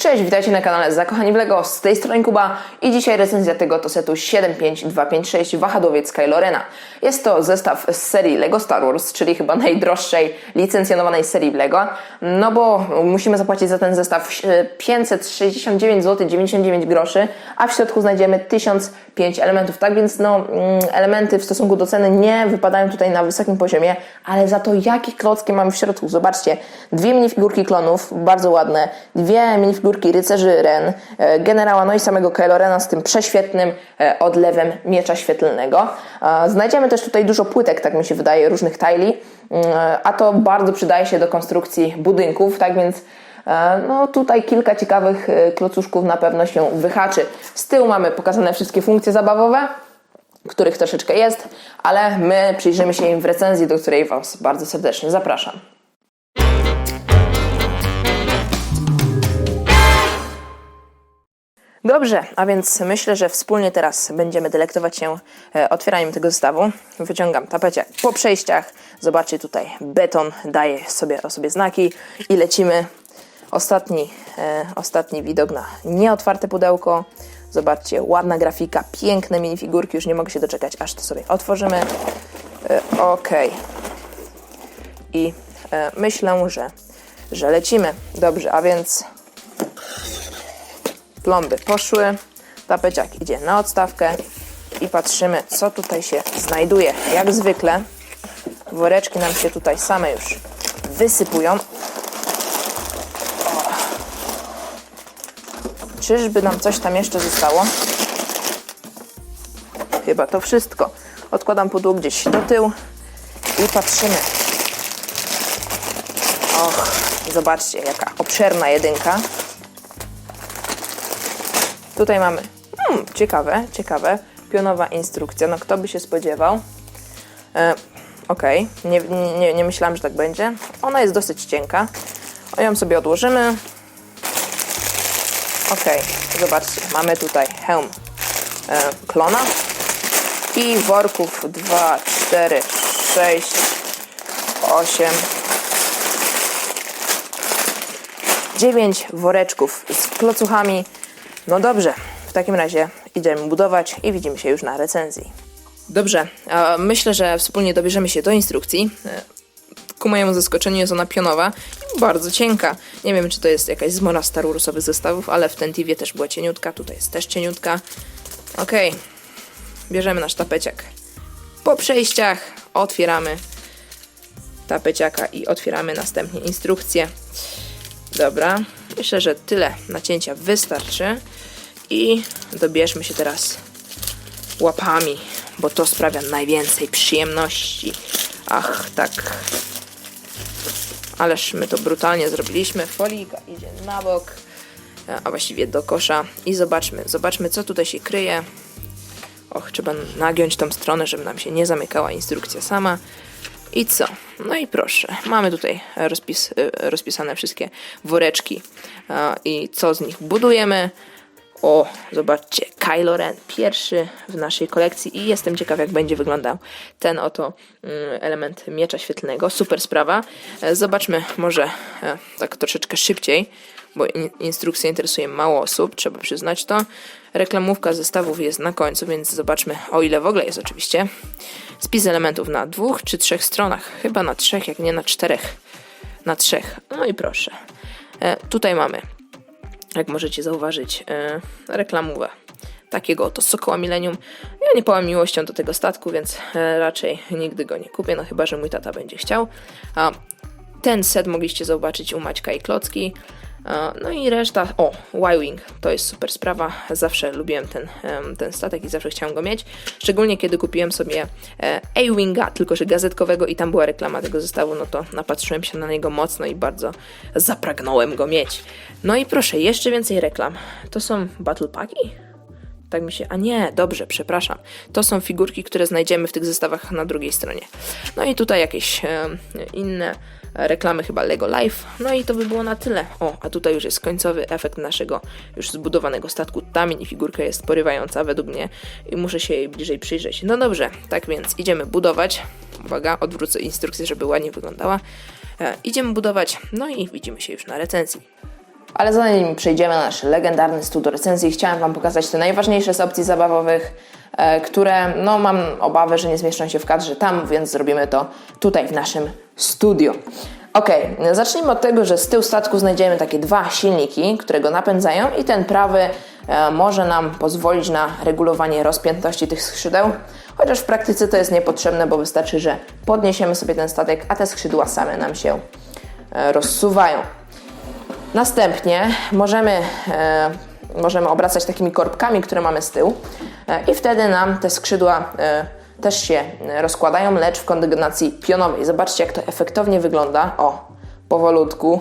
Cześć, witajcie na kanale Zakochani w Lego, z tej strony Kuba i dzisiaj recenzja tego to setu 75256 wahadłowiec Kylo Rena. Jest to zestaw z serii Lego Star Wars, czyli chyba najdroższej licencjonowanej serii w Lego, no bo musimy zapłacić za ten zestaw e, 569 zł 99 groszy, a w środku znajdziemy 1005 elementów, tak więc no mm, elementy w stosunku do ceny nie wypadają tutaj na wysokim poziomie, ale za to jakie klocki mamy w środku, zobaczcie, dwie minifigurki klonów, bardzo ładne, dwie minifigurki rycerzy Ren, e, generała, no i samego Kylo z tym prześwietnym e, odlewem miecza świetlnego. E, Znajdziemy też tutaj dużo płytek, tak mi się wydaje, różnych tajli, mm, a to bardzo przydaje się do konstrukcji budynków, tak więc e, no tutaj kilka ciekawych e, klocuszków na pewno się wyhaczy. Z tyłu mamy pokazane wszystkie funkcje zabawowe, których troszeczkę jest, ale my przyjrzymy się im w recenzji, do której Was bardzo serdecznie zapraszam. Dobrze, a więc myślę, że wspólnie teraz będziemy delektować się e, otwieraniem tego zestawu. Wyciągam tapecie po przejściach. Zobaczcie tutaj, beton daje sobie o sobie znaki i lecimy. Ostatni, e, ostatni widok na nieotwarte pudełko. Zobaczcie, ładna grafika, piękne minifigurki. Już nie mogę się doczekać, aż to sobie otworzymy. E, ok. I e, myślę, że, że lecimy. Dobrze, a więc plomby poszły, tapeciak idzie na odstawkę i patrzymy, co tutaj się znajduje. Jak zwykle woreczki nam się tutaj same już wysypują. Czyżby nam coś tam jeszcze zostało? Chyba to wszystko. Odkładam pudło gdzieś do tyłu i patrzymy. Och, zobaczcie, jaka obszerna jedynka. Tutaj mamy, hmm, ciekawe, ciekawe, pionowa instrukcja, no kto by się spodziewał. E, Okej, nie, nie, nie myślałam, że tak będzie. Ona jest dosyć cienka. O ją sobie odłożymy. Okej, zobaczcie, mamy tutaj hełm e, klona i worków 2, 4, 6, 8, 9 woreczków z klocuchami. No dobrze, w takim razie idziemy budować i widzimy się już na recenzji. Dobrze, myślę, że wspólnie dobierzemy się do instrukcji. E, Ku mojemu zaskoczeniu jest ona pionowa bardzo cienka. Nie wiem, czy to jest jakaś zmora Star Warsowych zestawów, ale w Tentivie też była cieniutka, tutaj jest też cieniutka. Okej, bierzemy nasz tapeciak. Po przejściach otwieramy tapeciaka i otwieramy następnie instrukcję. Dobra, myślę, że tyle nacięcia wystarczy. I dobierzmy się teraz łapami, bo to sprawia najwięcej przyjemności. Ach, tak. Ależ my to brutalnie zrobiliśmy. Folika idzie na bok, a właściwie do kosza. I zobaczmy, zobaczmy co tutaj się kryje. Och, trzeba nagiąć tą stronę, żeby nam się nie zamykała instrukcja sama. I co? No i proszę, mamy tutaj rozpis, y, rozpisane wszystkie woreczki i co z nich budujemy. O, zobaczcie, Kylo Ren, pierwszy w naszej kolekcji i jestem ciekaw, jak będzie wyglądał ten oto mm, element miecza świetlnego. Super sprawa. E, Zobaczmy może e, tak troszeczkę szybciej, bo in, instrukcja interesuje mało osób, trzeba przyznać to. Reklamówka zestawów jest na końcu, więc zobaczmy, o ile w ogóle jest oczywiście. Spis elementów na dwóch czy trzech stronach, chyba na trzech, jak nie na czterech. Na trzech. No i proszę. E, tutaj mamy jak możecie zauważyć, e, reklamówę takiego oto Sokoła Millennium. Ja nie pałam miłością do tego statku, więc e, raczej nigdy go nie kupię, no chyba, że mój tata będzie chciał. A ten set mogliście zobaczyć u Maćka i Klocki. No i reszta, o, Y-Wing, to jest super sprawa, zawsze lubiłem ten, ten statek i zawsze chciałem go mieć, szczególnie kiedy kupiłem sobie e, A-Winga, tylko że gazetkowego i tam była reklama tego zestawu, no to napatrzyłem się na niego mocno i bardzo zapragnąłem go mieć. No i proszę, jeszcze więcej reklam. To są Battle Packi? Tak mi się. A nie, dobrze, przepraszam. To są figurki, które znajdziemy w tych zestawach na drugiej stronie. No i tutaj jakieś e, inne reklamy, chyba Lego Life. No i to by było na tyle. O, a tutaj już jest końcowy efekt naszego już zbudowanego statku. Ta minifigurka jest porywająca według mnie i muszę się jej bliżej przyjrzeć. No dobrze, tak więc idziemy budować. Uwaga, odwrócę instrukcję, żeby ładnie wyglądała. E, idziemy budować, no i widzimy się już na recenzji. Ale zanim przejdziemy na nasz legendarny stół do recenzji, chciałem Wam pokazać te najważniejsze z opcji zabawowych, e, które no mam obawę, że nie zmieszczą się w kadrze tam, więc zrobimy to tutaj w naszym studiu. Ok, zacznijmy od tego, że z tyłu statku znajdziemy takie dwa silniki, które go napędzają i ten prawy e, może nam pozwolić na regulowanie rozpiętości tych skrzydeł, chociaż w praktyce to jest niepotrzebne, bo wystarczy, że podniesiemy sobie ten statek, a te skrzydła same nam się e, rozsuwają. Następnie możemy, e, możemy obracać takimi korbkami, które mamy z tyłu i wtedy nam te skrzydła też się rozkładają, lecz w kondygnacji pionowej. Zobaczcie, jak to efektownie wygląda. O, powolutku.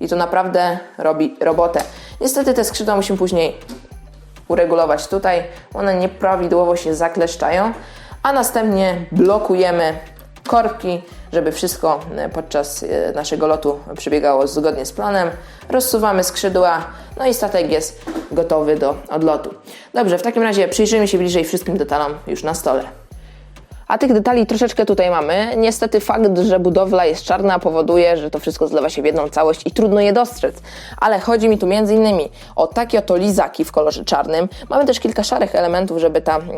I to naprawdę robi robotę. Niestety te skrzydła musimy później uregulować tutaj. One nieprawidłowo się zakleszczają, a następnie blokujemy korki, żeby wszystko e, podczas e, naszego lotu przebiegało zgodnie z planem. Rozsuwamy skrzydła, no i statek jest gotowy do odlotu. Dobrze, w takim razie przyjrzyjmy się bliżej wszystkim detalom już na stole. A tych detali troszeczkę tutaj mamy. Niestety fakt, że budowla jest czarna powoduje, że to wszystko zlewa się w jedną całość i trudno je dostrzec. Ale chodzi mi tu innymi o takie oto lizaki w kolorze czarnym. Mamy też kilka szarych elementów, żeby ta mm,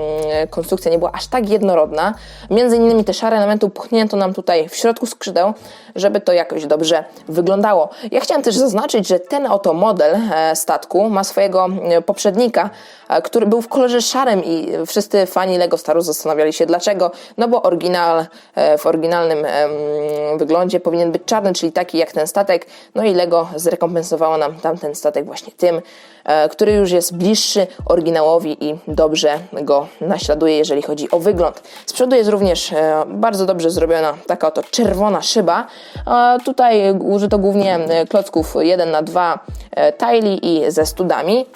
konstrukcja nie była aż tak jednorodna. Między innymi te szare elementy upchnięto nam tutaj w środku skrzydeł, żeby to jakoś dobrze wyglądało. Ja chciałam też zaznaczyć, że ten oto model e, statku ma swojego e, poprzednika, który był w kolorze szarym i wszyscy fani Lego Star Wars zastanawiali się dlaczego. No bo oryginal e, w oryginalnym wyglądzie powinien być czarny, czyli taki jak ten statek. No i Lego zrekompensowało nam tamten statek właśnie tym, e, który już jest bliższy oryginałowi i dobrze go naśladuje, jeżeli chodzi o wygląd. Z przodu jest również e, bardzo dobrze zrobiona taka oto czerwona szyba. E, Tutaj użyto głównie e, klocków 1 na 2 tajli i ze studami.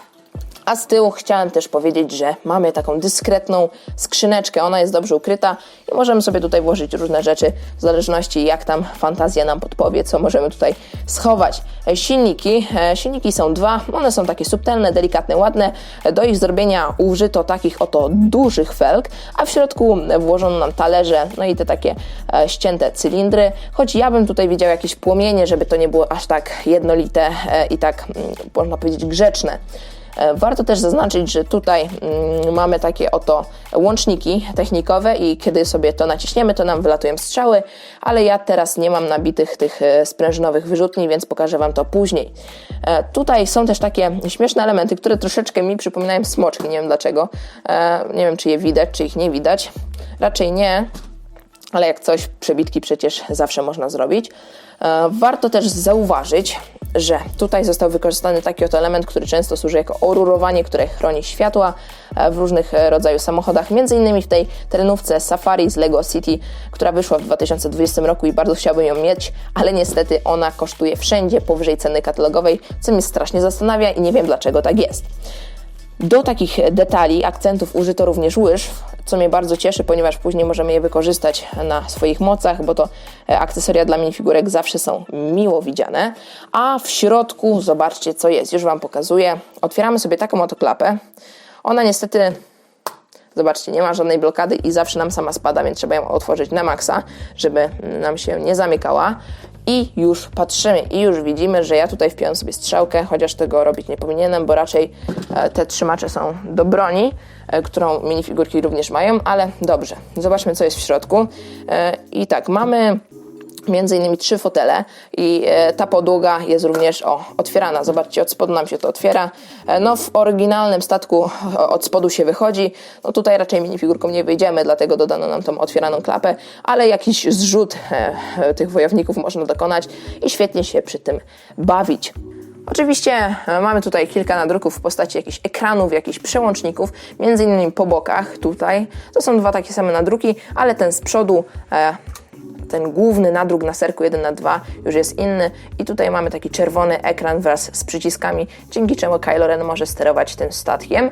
A z tyłu chciałem też powiedzieć, że mamy taką dyskretną skrzyneczkę. Ona jest dobrze ukryta i możemy sobie tutaj włożyć różne rzeczy w zależności jak tam fantazja nam podpowie, co możemy tutaj schować. E, Silniki. E, Silniki są dwa. One są takie subtelne, delikatne, ładne. Do ich zrobienia użyto takich oto dużych felg, a w środku włożono nam talerze, no i te takie e, ścięte cylindry. Choć ja bym tutaj widział jakieś płomienie, żeby to nie było aż tak jednolite i tak, mm, można powiedzieć, grzeczne. E, Warto też zaznaczyć, że tutaj mm, mamy takie oto łączniki technikowe i kiedy sobie to naciśniemy, to nam wylatują strzały, ale ja teraz nie mam nabitych tych e, sprężynowych wyrzutni, więc pokażę Wam to później. E, Tutaj są też takie śmieszne elementy, które troszeczkę mi przypominają smoczki, nie wiem dlaczego. Nie wiem, czy je widać, czy ich nie widać. Raczej nie, ale jak coś, przebitki przecież zawsze można zrobić. Warto też zauważyć, że tutaj został wykorzystany taki oto element, który często służy jako orurowanie, które chroni światła e, w różnych e, rodzajach samochodach. Między innymi w tej terenówce Safari z Lego City, która wyszła w 2020 roku i bardzo chciałbym ją mieć, ale niestety ona kosztuje wszędzie powyżej ceny katalogowej, co mnie strasznie zastanawia i nie wiem dlaczego tak jest. Do takich detali, akcentów użyto również łyż, co mnie bardzo cieszy, ponieważ później możemy je wykorzystać na swoich mocach, bo to e, akcesoria dla minifigurek zawsze są miło widziane. A w środku zobaczcie co jest, już Wam pokazuję. Otwieramy sobie taką oto klapę. Ona niestety Zobaczcie, nie ma żadnej blokady i zawsze nam sama spada, więc trzeba ją otworzyć na maksa, żeby nam się nie zamykała. I już patrzymy i już widzimy, że ja tutaj wpiąłem sobie strzałkę, chociaż tego robić nie powinienem, bo raczej e, te trzymacze są do broni, e, którą minifigurki również mają, ale dobrze. Zobaczmy, co jest w środku. E, I tak, mamy między innymi trzy fotele i e, ta podłoga jest również o, otwierana. Zobaczcie, od spodu nam się to otwiera. E, no w oryginalnym statku od spodu się wychodzi. No tutaj raczej minifigurką nie wyjdziemy, dlatego dodano nam tą otwieraną klapę, ale jakiś zrzut e, tych wojowników można dokonać i świetnie się przy tym bawić. Oczywiście mamy tutaj kilka nadruków w postaci jakichś ekranów, jakichś przełączników, między innymi po bokach tutaj. To są dwa takie same nadruki, ale ten z przodu ten główny nadruk na serku 1 na 2 już jest inny i tutaj mamy taki czerwony ekran wraz z przyciskami, dzięki czemu Kylo Ren może sterować tym statkiem.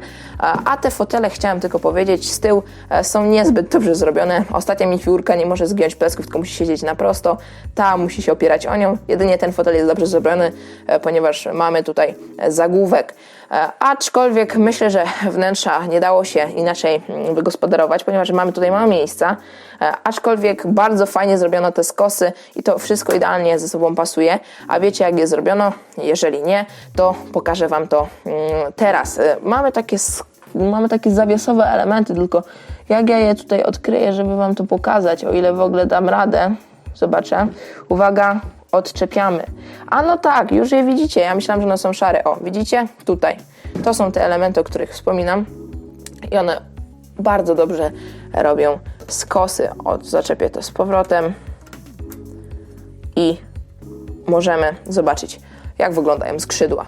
A te fotele, chciałem tylko powiedzieć, z tyłu e, są niezbyt dobrze zrobione. Ostatnia minifigurka nie może zgiąć plecków, tylko musi siedzieć na prosto. Ta musi się opierać o nią. Jedynie ten fotel jest dobrze zrobiony, e, ponieważ mamy tutaj e, zagłówek. E, Aczkolwiek myślę, że wnętrza nie dało się inaczej mm, wygospodarować, ponieważ mamy tutaj mało miejsca. E, Aczkolwiek bardzo fajnie zrobiono te skosy i to wszystko idealnie ze sobą pasuje. A wiecie jak je zrobiono? Jeżeli nie, to pokażę Wam to mm, teraz. Y, Mamy takie, mamy takie zawiesowe elementy, tylko jak ja je tutaj odkryję, żeby Wam to pokazać, o ile w ogóle dam radę, zobaczę. Uwaga, odczepiamy. A no tak, już je widzicie. Ja myślałam, że one są szare. O, widzicie? Tutaj. To są te elementy, o których wspominam. I one bardzo dobrze robią skosy. Od zaczepię to z powrotem i możemy zobaczyć, jak wyglądają skrzydła.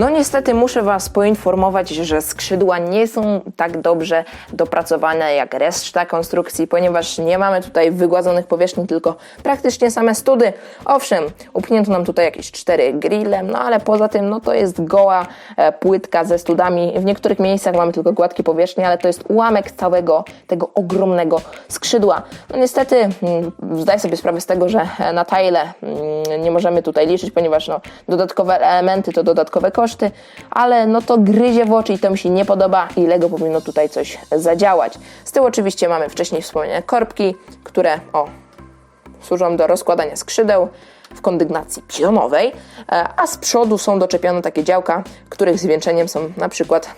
No niestety muszę Was poinformować, że skrzydła nie są tak dobrze dopracowane jak reszta konstrukcji, ponieważ nie mamy tutaj wygładzonych powierzchni, tylko praktycznie same study. Owszem, upchnięto nam tutaj jakieś cztery grille, no ale poza tym no to jest goła e, płytka ze studami. W niektórych miejscach mamy tylko gładkie powierzchnie, ale to jest ułamek całego tego ogromnego skrzydła. No niestety mm, zdaję sobie sprawę z tego, że e, na tile mm, nie możemy tutaj liczyć, ponieważ no, dodatkowe elementy to dodatkowe koszty, ale no to gryzie w oczy i to mi się nie podoba i Lego powinno tutaj coś zadziałać. Z tyłu oczywiście mamy wcześniej wspomniane korbki, które o, służą do rozkładania skrzydeł w kondygnacji pionowej, e, a z przodu są doczepione takie działka, których zwieńczeniem są na przykład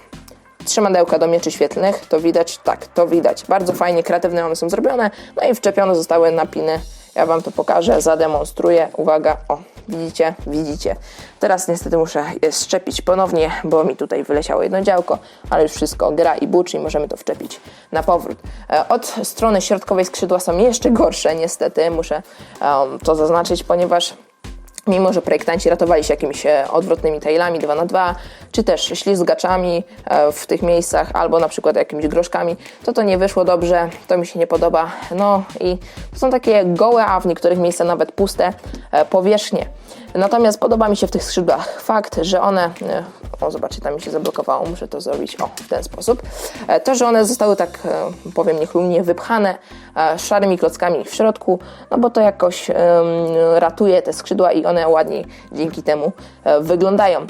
trzymadełka do mieczy świetlnych. To widać? Tak, to widać. Bardzo fajnie, kreatywne one są zrobione. No i wczepione zostały napiny. Ja Wam to pokażę, zademonstruję. Uwaga, o, widzicie? Widzicie. Teraz niestety muszę je szczepić ponownie, bo mi tutaj wyleciało jedno działko, ale już wszystko gra i buczy i możemy to wczepić na powrót. E, Od strony środkowej skrzydła są jeszcze gorsze, niestety, muszę em, to zaznaczyć, ponieważ Mimo, że projektanci ratowali się jakimiś e, odwrotnymi tailami 2 na 2 czy też ślizgaczami e, w tych miejscach, albo na przykład jakimiś groszkami, to to nie wyszło dobrze, to mi się nie podoba. No i to są takie gołe, a w niektórych miejscach nawet puste e, powierzchnie. Natomiast podoba mi się w tych skrzydłach fakt, że one, e, o zobaczcie, tam mi się zablokowało, muszę to zrobić o, w ten sposób, E, to, że one zostały tak, e, powiem niechlujnie, wypchane szarymi klockami w środku, no bo to jakoś ratuje te skrzydła i one ładniej dzięki temu wyglądają.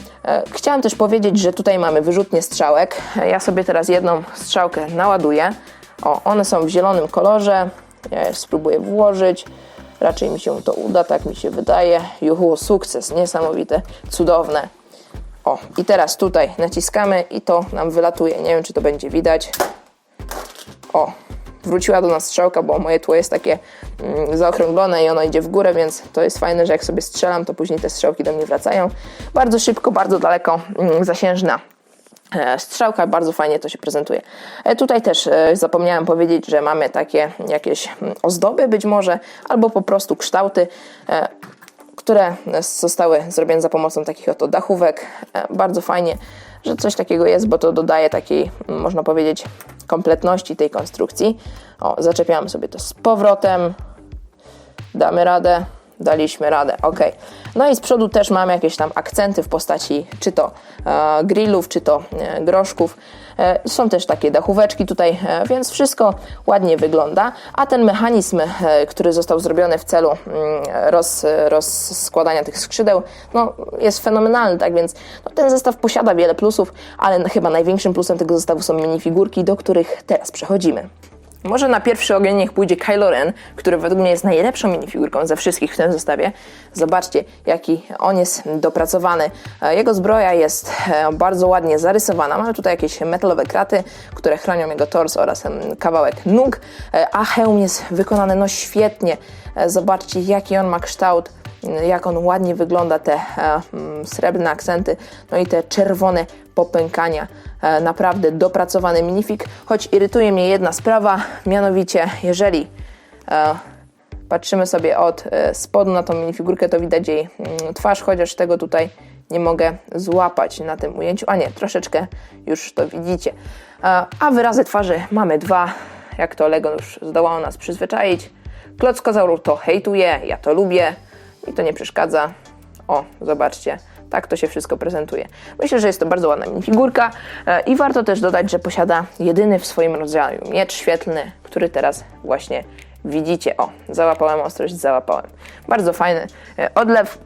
Chciałam też powiedzieć, że tutaj mamy wyrzutnie strzałek. Ja sobie teraz jedną strzałkę naładuję. O, one są w zielonym kolorze. Ja je spróbuję włożyć. Raczej mi się to uda, tak mi się wydaje. Juhu, sukces, niesamowite, cudowne. O, i teraz tutaj naciskamy i to nam wylatuje. Nie wiem, czy to będzie widać. O, wróciła do nas strzałka, bo moje tło jest takie mm, zaokrąglone i ono idzie w górę, więc to jest fajne, że jak sobie strzelam, to później te strzałki do mnie wracają. Bardzo szybko, bardzo daleko, mm, zasiężna e, strzałka, bardzo fajnie to się prezentuje. E, Tutaj też e, zapomniałem powiedzieć, że mamy takie jakieś mm, ozdoby być może, albo po prostu kształty, które zostały zrobione za pomocą takich oto dachówek. Bardzo fajnie, że coś takiego jest, bo to dodaje takiej, mm, można powiedzieć, kompletności tej konstrukcji. O, zaczepiamy sobie to z powrotem. Damy radę. Daliśmy radę, ok. No i z przodu też mamy jakieś tam akcenty w postaci czy to e, grillów, czy to e, groszków. E, są też takie dachóweczki tutaj, e, więc wszystko ładnie wygląda. A ten mechanizm, e, który został zrobiony w celu mm, roz, rozskładania tych skrzydeł, no, jest fenomenalny, tak więc no, ten zestaw posiada wiele plusów, ale chyba największym plusem tego zestawu są minifigurki, do których teraz przechodzimy. Może na pierwszy ogień niech pójdzie Kylo Ren, który według mnie jest najlepszą minifigurką ze wszystkich w tym zestawie. Zobaczcie, jaki on jest dopracowany. E, Jego zbroja jest e, bardzo ładnie zarysowana. Mamy tutaj jakieś metalowe kraty, które chronią jego tors oraz kawałek nóg, e, a hełm jest wykonany no świetnie. Zobaczcie, jaki on ma kształt jak on ładnie wygląda, te e, mm, srebrne akcenty, no i te czerwone popękania. E, naprawdę dopracowany minifig, choć irytuje mnie jedna sprawa, mianowicie jeżeli e, patrzymy sobie od spodu na tą minifigurkę, to widać jej mm, twarz, chociaż tego tutaj nie mogę złapać na tym ujęciu. A nie, troszeczkę już to widzicie. A wyrazy twarzy mamy dwa, jak to Lego już zdołało nas przyzwyczaić. Klockozaurów to hejtuje, ja to lubię, mi to nie przeszkadza. O, zobaczcie, tak to się wszystko prezentuje. Myślę, że jest to bardzo ładna minifigurka e, i warto też dodać, że posiada jedyny w swoim rodzaju miecz świetlny, który teraz właśnie widzicie. O, załapałem ostrość, załapałem. Bardzo fajny e, odlew.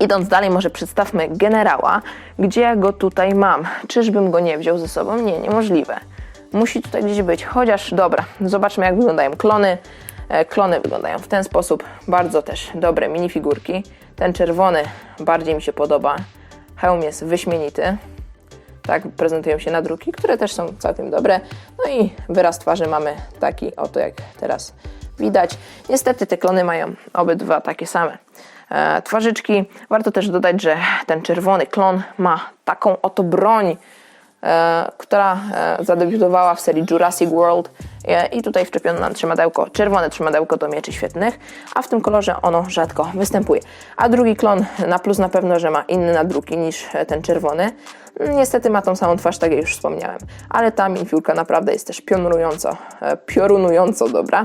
Idąc dalej, może przedstawmy generała. Gdzie ja go tutaj mam? Czyżbym go nie wziął ze sobą? Nie, niemożliwe. Musi tutaj gdzieś być, chociaż dobra, zobaczmy jak wyglądają klony. E, Klony wyglądają w ten sposób. Bardzo też dobre minifigurki. Ten czerwony bardziej mi się podoba. Hełm jest wyśmienity. Tak prezentują się nadruki, które też są całkiem dobre. No i wyraz twarzy mamy taki oto jak teraz widać. Niestety te klony mają obydwa takie same e, twarzyczki. Warto też dodać, że ten czerwony klon ma taką oto broń, która e, zadebiutowała w serii Jurassic World e, i tutaj wczepiono nam trzymadełko, czerwone trzymadełko do mieczy świetnych, a w tym kolorze ono rzadko występuje. A drugi klon na plus na pewno, że ma inne nadruki niż e, ten czerwony. Niestety ma tą samą twarz, tak jak już wspomniałem, ale ta minifiurka naprawdę jest też piorunująco, e, piorunująco dobra.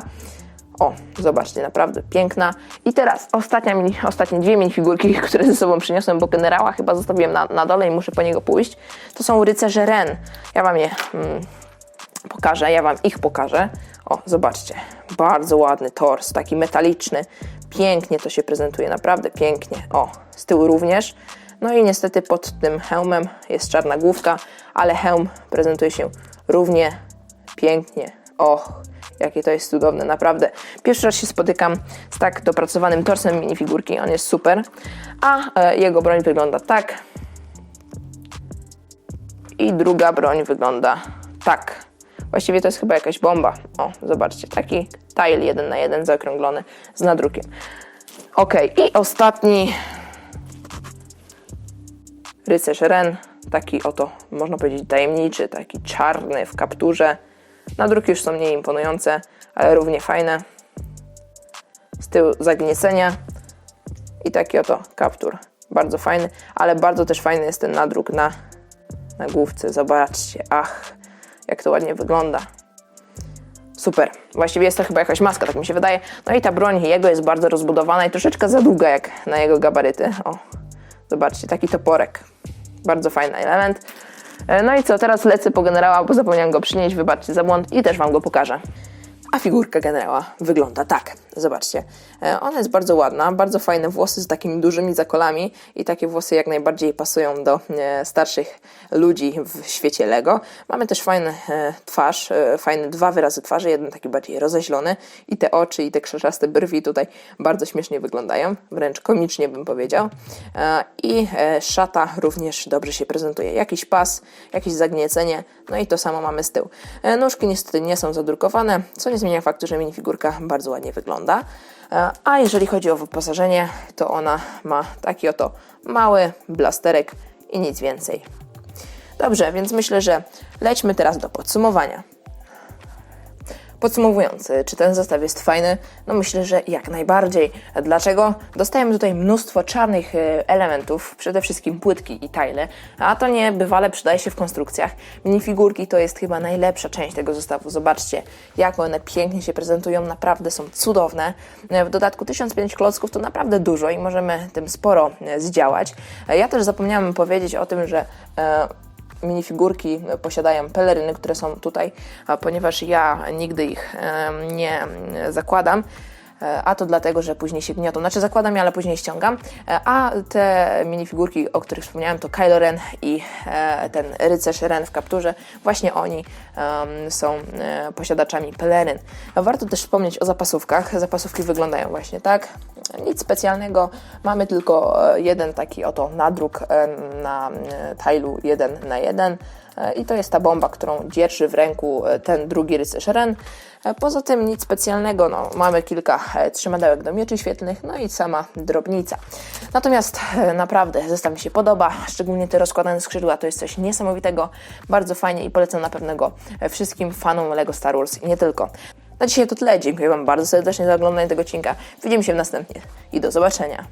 O, zobaczcie, naprawdę piękna. I teraz ostatnia mini, ostatnie dwie minifigurki, które ze sobą przyniosłem, bo generała chyba zostawiłem na, na dole i muszę po niego pójść. To są rycerze Ren. Ja wam je mm, pokażę, ja wam ich pokażę. O, zobaczcie, bardzo ładny tors, taki metaliczny. Pięknie to się prezentuje, naprawdę pięknie. O, z tyłu również. No i niestety pod tym hełmem jest czarna główka, ale hełm prezentuje się równie pięknie. Och, jakie to jest cudowne, naprawdę. Pierwszy raz się spotykam z tak dopracowanym torsem minifigurki, on jest super. A e, jego broń wygląda tak. I druga broń wygląda tak. Właściwie to jest chyba jakaś bomba. O, zobaczcie, taki tile jeden na jeden zaokrąglony z nadrukiem. Ok, i ostatni rycerz Ren, taki oto, można powiedzieć, tajemniczy, taki czarny w kapturze. Nadruki już są mniej imponujące, ale równie fajne. Z tyłu zagniecenia i taki oto kaptur. Bardzo fajny, ale bardzo też fajny jest ten nadruk na, na główce. Zobaczcie, ach, jak to ładnie wygląda. Super. Właściwie jest to chyba jakaś maska, tak mi się wydaje. No i ta broń jego jest bardzo rozbudowana i troszeczkę za długa jak na jego gabaryty. O, zobaczcie, taki toporek. Bardzo fajny element. E, No i co, teraz lecę po generała, bo zapomniałem go przynieść, wybaczcie za błąd i też wam go pokażę. A figurka generała wygląda tak. Zobaczcie. E, Ona jest bardzo ładna, bardzo fajne włosy z takimi dużymi zakolami i takie włosy jak najbardziej pasują do e, starszych ludzi w świecie Lego. Mamy też fajny e, twarz, fajne dwa wyrazy twarzy, jeden taki bardziej rozeźlony i te oczy i te krzeszaste brwi tutaj bardzo śmiesznie wyglądają, wręcz komicznie bym powiedział. I szata również dobrze się prezentuje. Jakiś pas, jakieś zagniecenie, no i to samo mamy z tyłu. E, Nóżki niestety nie są zadrukowane, co nie zmienia faktu, że minifigurka bardzo ładnie wygląda. E, A jeżeli chodzi o wyposażenie, to ona ma taki oto mały blasterek i nic więcej. Dobrze, więc myślę, że lećmy teraz do podsumowania. Podsumowując, czy ten zestaw jest fajny? No myślę, że jak najbardziej. Dlaczego? Dostajemy tutaj mnóstwo czarnych e, elementów, przede wszystkim płytki i tile, a to niebywale przydaje się w konstrukcjach. Minifigurki to jest chyba najlepsza część tego zestawu. Zobaczcie, jak one pięknie się prezentują, naprawdę są cudowne. E, W dodatku 1005 klocków to naprawdę dużo i możemy tym sporo zdziałać. Ja też zapomniałem powiedzieć o tym, że minifigurki posiadają peleryny, które są tutaj, ponieważ ja nigdy ich nie zakładam, a to dlatego, że później się gniotą. Znaczy zakładam je, ale później ściągam. E, A te minifigurki, o których wspomniałem, to Kylo Ren i e, ten rycerz Ren w kapturze. Właśnie oni są e, posiadaczami peleryn. Warto też wspomnieć o zapasówkach. Zapasówki wyglądają właśnie tak. Nic specjalnego. Mamy tylko e, jeden taki oto nadruk e, na e, tilu 1 na 1 E, i to jest ta bomba, którą dzierży w ręku e, ten drugi rycerz Ren. E, Poza tym nic specjalnego, no, mamy kilka e, trzymadełek do mieczy świetlnych, no i sama drobnica. Natomiast e, naprawdę zestaw mi się podoba, szczególnie te rozkładane skrzydła, to jest coś niesamowitego, bardzo fajnie i polecam na pewno go e, wszystkim fanom LEGO Star Wars i nie tylko. Na dzisiaj to tyle, dziękuję Wam bardzo serdecznie za oglądanie tego odcinka, widzimy się w następnie i do zobaczenia.